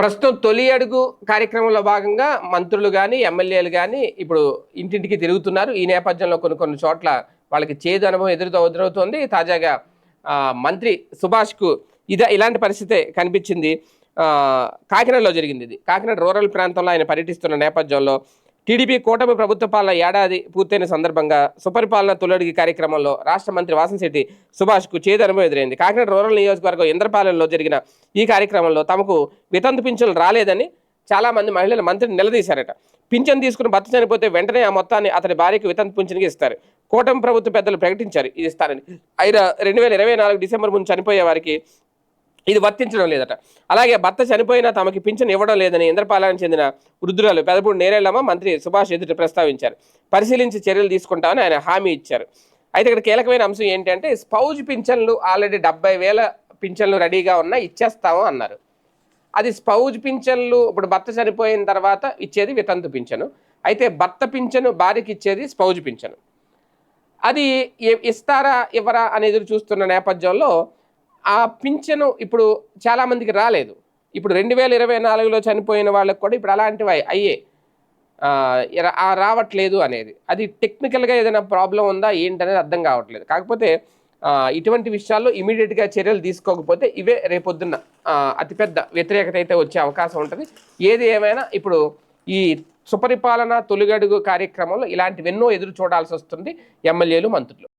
ప్రస్తుతం తొలి అడుగు కార్యక్రమంలో భాగంగా మంత్రులు కానీ ఎమ్మెల్యేలు కానీ ఇప్పుడు ఇంటింటికి తిరుగుతున్నారు. ఈ నేపథ్యంలో కొన్ని కొన్ని చోట్ల వాళ్ళకి చేదు అనుభవం ఎదురుతో ఎదురవుతోంది. తాజాగా మంత్రి సుభాష్కు ఇదే ఇలాంటి పరిస్థితే కనిపించింది. కాకినాడలో జరిగింది ఇది. కాకినాడ రూరల్ ప్రాంతంలో ఆయన పర్యటిస్తున్న నేపథ్యంలో టీడీపీ కూటమి ప్రభుత్వ పాలన ఏడాది పూర్తయిన సందర్భంగా సుపరిపాలన తొలడిగి కార్యక్రమంలో రాష్ట్ర మంత్రి వాసంశెట్టి సుభాష్కు చేదు అనుభవం ఎదురైంది. కాకినాడ రూరల్ నియోజకవర్గం ఇంద్రపాలెంలో జరిగిన ఈ కార్యక్రమంలో తమకు వితంతు పింఛన్లు రాలేదని చాలా మంది మహిళలు మంత్రిని నిలదీశారట. పింఛన్ తీసుకుని భర్త చనిపోతే వెంటనే ఆ మొత్తాన్ని అతని భార్యకు వితంతు పింఛన్కి ఇస్తారు. కూటమి ప్రభుత్వ పెద్దలు ప్రకటించారు ఇది ఇస్తారని అయినా రెండు వేల ఇరవై నాలుగు డిసెంబర్ ముందు చనిపోయే వారికి ఇది వర్తించడం లేదట. అలాగే భర్త చనిపోయినా తమకి పింఛను ఇవ్వడం లేదని ఇంద్రపాలెనికి చెందిన వృద్ధురాలు పెదపూడి నేరేళ్ళమ్మ మంత్రి సుభాష్ ఎదుట ప్రస్తావించారు. పరిశీలించి చర్యలు తీసుకుంటామని ఆయన హామీ ఇచ్చారు. అయితే ఇక్కడ కీలకమైన అంశం ఏంటంటే స్పౌజ్ పింఛన్లు ఆల్రెడీ డెబ్బై వేల పింఛన్లు రెడీగా ఉన్నా ఇచ్చేస్తాము అన్నారు. అది స్పౌజ్ పింఛన్లు ఇప్పుడు భర్త చనిపోయిన తర్వాత ఇచ్చేది వితంతు పింఛను. అయితే భర్త పింఛను భార్యకి ఇచ్చేది స్పౌజ్ పింఛను. అది ఇస్తారా ఇవ్వరా అని ఎదురు చూస్తున్న నేపథ్యంలో ఆ పింఛను ఇప్పుడు చాలామందికి రాలేదు. ఇప్పుడు రెండు వేల ఇరవై నాలుగులో చనిపోయిన వాళ్ళకి కూడా ఇప్పుడు అలాంటివి అయ్యే రావట్లేదు అనేది. అది టెక్నికల్గా ఏదైనా ప్రాబ్లం ఉందా ఏంటనేది అర్థం కావట్లేదు. కాకపోతే ఇటువంటి విషయాల్లో ఇమీడియట్గా చర్యలు తీసుకోకపోతే ఇవే రేపొద్దున్న అతిపెద్ద వ్యతిరేకత అయితే వచ్చే అవకాశం ఉంటుంది. ఏది ఏమైనా ఇప్పుడు ఈ సుపరిపాలన తొలిగడుగు కార్యక్రమంలో ఇలాంటివెన్నో ఎదురు చూడాల్సి వస్తుంది ఎమ్మెల్యేలు మంత్రులు.